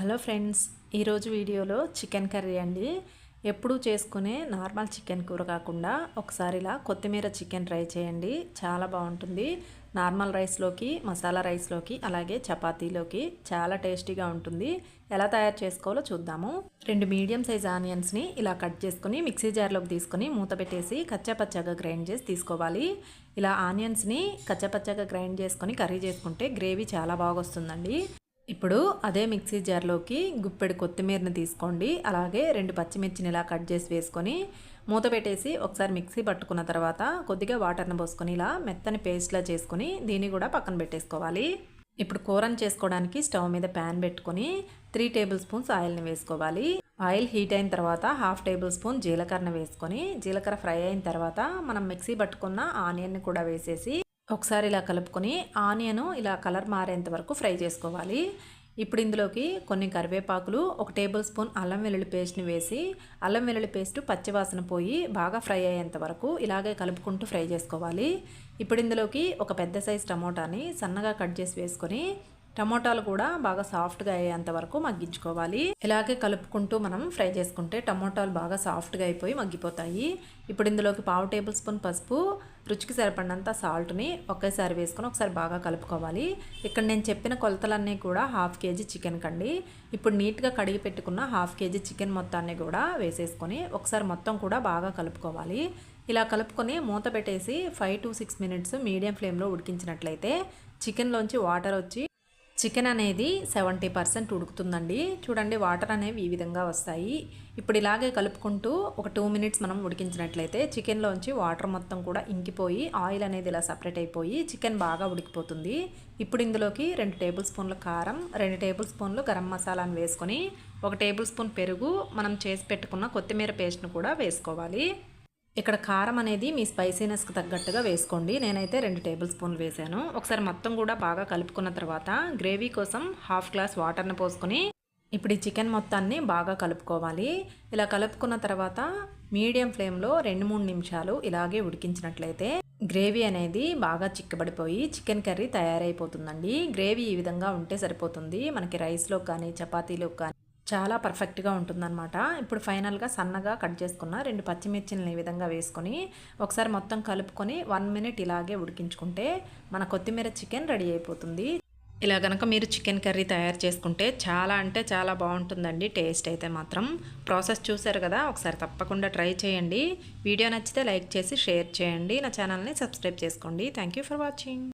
Hello friends ఈరోజు వీడియోలో chicken curry అండి. ఎప్పుడూ చేసుకునే నార్మల్ చికెన్ కూర కాకుండా ఒకసారి ఇలా కొత్తిమీర చికెన్ ట్రై చేయండి. చాలా బాగుంటుంది. నార్మల్ రైస్లోకి మసాలా రైస్లోకి అలాగే చపాతీలోకి చాలా టేస్టీగా ఉంటుంది. ఎలా తయారు చేసుకోవాలో చూద్దాము. రెండు మీడియం సైజ్ ఆనియన్స్ని ఇలా కట్ చేసుకుని మిక్సీ జార్లోకి తీసుకొని మూత పెట్టేసి కచ్చాపచ్చాగా గ్రైండ్ చేసి తీసుకోవాలి. ఇలా ఆనియన్స్ని కచ్చాపచ్చాగా గ్రైండ్ చేసుకొని కర్రీ చేసుకుంటే గ్రేవీ చాలా బాగా వస్తుందండి. ఇప్పుడు అదే మిక్సీ జార్లోకి గుప్పెడు కొత్తిమీరని తీసుకోండి. అలాగే రెండు పచ్చిమిర్చిని ఇలా కట్ చేసి వేసుకొని మూత పెట్టేసి ఒకసారి మిక్సీ పట్టుకున్న తర్వాత కొద్దిగా వాటర్ని పోసుకొని ఇలా మెత్తని పేస్ట్లా చేసుకొని దీన్ని కూడా పక్కన పెట్టేసుకోవాలి. ఇప్పుడు కూరని చేసుకోవడానికి స్టవ్ మీద ప్యాన్ పెట్టుకొని త్రీ టేబుల్ స్పూన్స్ ఆయిల్ని వేసుకోవాలి. ఆయిల్ హీట్ అయిన తర్వాత హాఫ్ టేబుల్ స్పూన్ జీలకర్ర వేసుకొని జీలకర్ర ఫ్రై అయిన తర్వాత మనం మిక్సీ పట్టుకున్న ఆనియన్ని కూడా వేసేసి ఒకసారి ఇలా కలుపుకొని ఆనియన్ ఇలా కలర్ మారేంత వరకు ఫ్రై చేసుకోవాలి. ఇప్పుడు ఇందులోకి కొన్ని కరివేపాకులు ఒక టేబుల్ స్పూన్ అల్లం వెల్లుల్లి పేస్ట్ని వేసి అల్లం వెల్లుల్లి పేస్ట్ పచ్చివాసన పోయి బాగా ఫ్రై అయ్యేంత వరకు ఇలాగే కలుపుకుంటూ ఫ్రై చేసుకోవాలి. ఇప్పుడు ఇందులోకి ఒక పెద్ద సైజ్ టమోటాని సన్నగా కట్ చేసి వేసుకొని టమోటాలు కూడా బాగా సాఫ్ట్గా అయ్యేంత వరకు మగ్గించుకోవాలి. ఇలాగే కలుపుకుంటూ మనం ఫ్రై చేసుకుంటే టమోటాలు బాగా సాఫ్ట్గా అయిపోయి మగ్గిపోతాయి. ఇప్పుడు ఇందులోకి పావు టేబుల్ స్పూన్ పసుపు రుచికి సరిపడినంత సాల్ట్ని ఒకేసారి వేసుకొని ఒకసారి బాగా కలుపుకోవాలి. ఇక్కడ నేను చెప్పిన కొలతలన్నీ కూడా హాఫ్ కేజీ చికెన్ కండి. ఇప్పుడు నీట్గా కడిగి పెట్టుకున్న హాఫ్ కేజీ చికెన్ మొత్తాన్ని కూడా వేసేసుకొని ఒకసారి మొత్తం కూడా బాగా కలుపుకోవాలి. ఇలా కలుపుకొని మూత పెట్టేసి five to six minutes medium ఫ్లేమ్లో ఉడికించినట్లయితే చికెన్లోంచి వాటర్ వచ్చి చికెన్ అనేది సెవెంటీ పర్సెంట్ ఉడుకుతుందండి. చూడండి వాటర్ అనేవి ఈ విధంగా వస్తాయి. ఇప్పుడు ఇలాగే కలుపుకుంటూ ఒక టూ మినిట్స్ మనం ఉడికించినట్లయితే చికెన్లోంచి వాటర్ మొత్తం కూడా ఇంకిపోయి ఆయిల్ అనేది ఇలా సపరేట్ అయిపోయి చికెన్ బాగా ఉడికిపోతుంది. ఇప్పుడు ఇందులోకి రెండు టేబుల్ స్పూన్ల కారం రెండు టేబుల్ స్పూన్లు గరం మసాలాను వేసుకొని ఒక టేబుల్ స్పూన్ పెరుగు మనం చేసి పెట్టుకున్న కొత్తిమీర పేస్ట్ను కూడా వేసుకోవాలి. ఇక్కడ కారం అనేది మీ స్పైసీనెస్కి తగ్గట్టుగా వేసుకోండి. నేనైతే రెండు టేబుల్ స్పూన్లు వేసాను. ఒకసారి మొత్తం కూడా బాగా కలుపుకున్న తర్వాత గ్రేవీ కోసం హాఫ్ గ్లాస్ వాటర్ని పోసుకొని ఇప్పుడు ఈ చికెన్ మొత్తాన్ని బాగా కలుపుకోవాలి. ఇలా కలుపుకున్న తర్వాత మీడియం ఫ్లేమ్లో రెండు మూడు నిమిషాలు ఇలాగే ఉడికించినట్లయితే గ్రేవీ అనేది బాగా చిక్కబడిపోయి చికెన్ కర్రీ తయారైపోతుందండి. గ్రేవీ ఈ విధంగా ఉంటే సరిపోతుంది. మనకి రైస్లో కానీ చపాతీలో కానీ చాలా పర్ఫెక్ట్గా ఉంటుందన్నమాట. ఇప్పుడు ఫైనల్గా సన్నగా కట్ చేసుకున్న రెండు పచ్చిమిర్చిని ఈ విధంగా వేసుకొని ఒకసారి మొత్తం కలుపుకొని వన్ మినిట్ ఇలాగే ఉడికించుకుంటే మన కొత్తిమీర చికెన్ రెడీ అయిపోతుంది. ఇలా కనుక మీరు చికెన్ కర్రీ తయారు చేసుకుంటే చాలా అంటే చాలా బాగుంటుందండి టేస్ట్ అయితే మాత్రం. ప్రాసెస్ చూసారు కదా ఒకసారి తప్పకుండా ట్రై చేయండి. వీడియో నచ్చితే లైక్ చేసి షేర్ చేయండి. నా ఛానల్ని సబ్స్క్రైబ్ చేసుకోండి. Thank for watching.